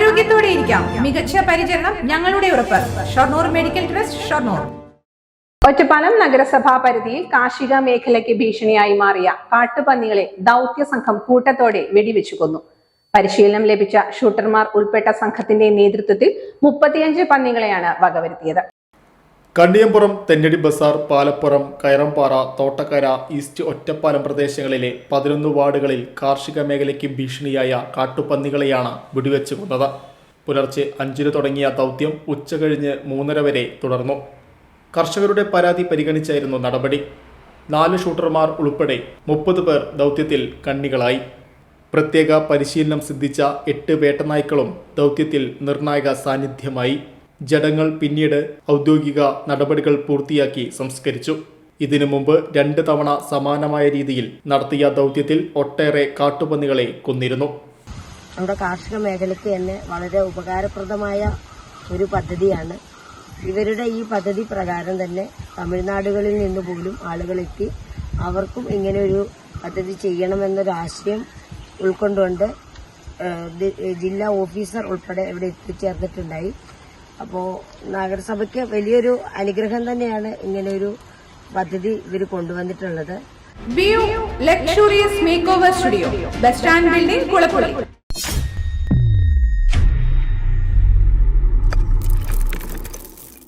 ആരോഗ്യത്തോടെ ഇരിക്കാം. മികച്ച പരിചരണം ഞങ്ങളുടെ ഉറപ്പ്. Shoranur medical trust Shoranur. Ottapalam നഗരസഭാ പരിധിയിൽ കാർഷിക മേഖലയ്ക്ക് ഭീഷണിയായി മാറിയ കാട്ടുപന്നികളെ ദൗത്യ സംഘം കൂട്ടത്തോടെ വെടിവെച്ചു കൊന്നു. പരിശീലനം ലഭിച്ച ഷൂട്ടർമാർ ഉൾപ്പെട്ട സംഘത്തിന്റെ നേതൃത്വത്തിൽ മുപ്പത്തിയഞ്ച് പന്നികളെയാണ് വകവരുത്തിയത്. കണ്ണിയമ്പുറം തെന്നടി ബസാർ പാലപ്പുറം കയറംപാറ തോട്ടക്കര ഈസ്റ്റ് ഒറ്റപ്പാലം പ്രദേശങ്ങളിലെ പതിനൊന്ന് വാർഡുകളിൽ കാർഷിക മേഖലയ്ക്ക് ഭീഷണിയായ കാട്ടുപന്നികളെയാണ് വെടിവെച്ച് കൊന്നത്. പുലർച്ചെ അഞ്ചിന് തുടങ്ങിയ ദൗത്യം ഉച്ചകഴിഞ്ഞ് മൂന്നര വരെ തുടർന്നു. കർഷകരുടെ പരാതി പരിഗണിച്ചായിരുന്നു നടപടി. നാല് ഷൂട്ടർമാർ ഉൾപ്പെടെ മുപ്പത് പേർ ദൗത്യത്തിൽ കണ്ണികളായി. പ്രത്യേക പരിശീലനം സിദ്ധിച്ച എട്ട് വേട്ടനായ്ക്കളും ദൗത്യത്തിൽ നിർണായക സാന്നിധ്യമായി. ജഡങ്ങൾ പിന്നീട് ഔദ്യോഗിക നടപടികൾ പൂർത്തിയാക്കി സംസ്കരിച്ചു. ഇതിനു മുമ്പ് രണ്ട് തവണ സമാനമായ രീതിയിൽ നടത്തിയ ദൗത്യത്തിൽ ഒട്ടേറെ കാട്ടുപന്നികളെ കൊന്നിരുന്നു. നമ്മുടെ കാർഷിക മേഖലയ്ക്ക് തന്നെ വളരെ ഉപകാരപ്രദമായ ഒരു പദ്ധതിയാണ്. ഇവരുടെ ഈ പദ്ധതി പ്രകാരം തന്നെ തമിഴ്നാടുകളിൽ നിന്ന് പോലും ആളുകളെത്തി അവർക്കും ഇങ്ങനെ ഒരു പദ്ധതി ചെയ്യണമെന്നൊരു ആശയം ഉൾക്കൊണ്ടുകൊണ്ട് ജില്ലാ ഓഫീസർ ഉൾപ്പെടെ ഇവിടെ എത്തിച്ചേർന്നിട്ടുണ്ടായി. അപ്പോൾ നഗരസഭയ്ക്ക് വലിയൊരു അനുഗ്രഹം തന്നെയാണ് ഇങ്ങനെ ഒരു പദ്ധതി ഇവർ കൊണ്ടുവന്നിട്ടുള്ളത്. Luxurious makeover studio bus stand building Kulappully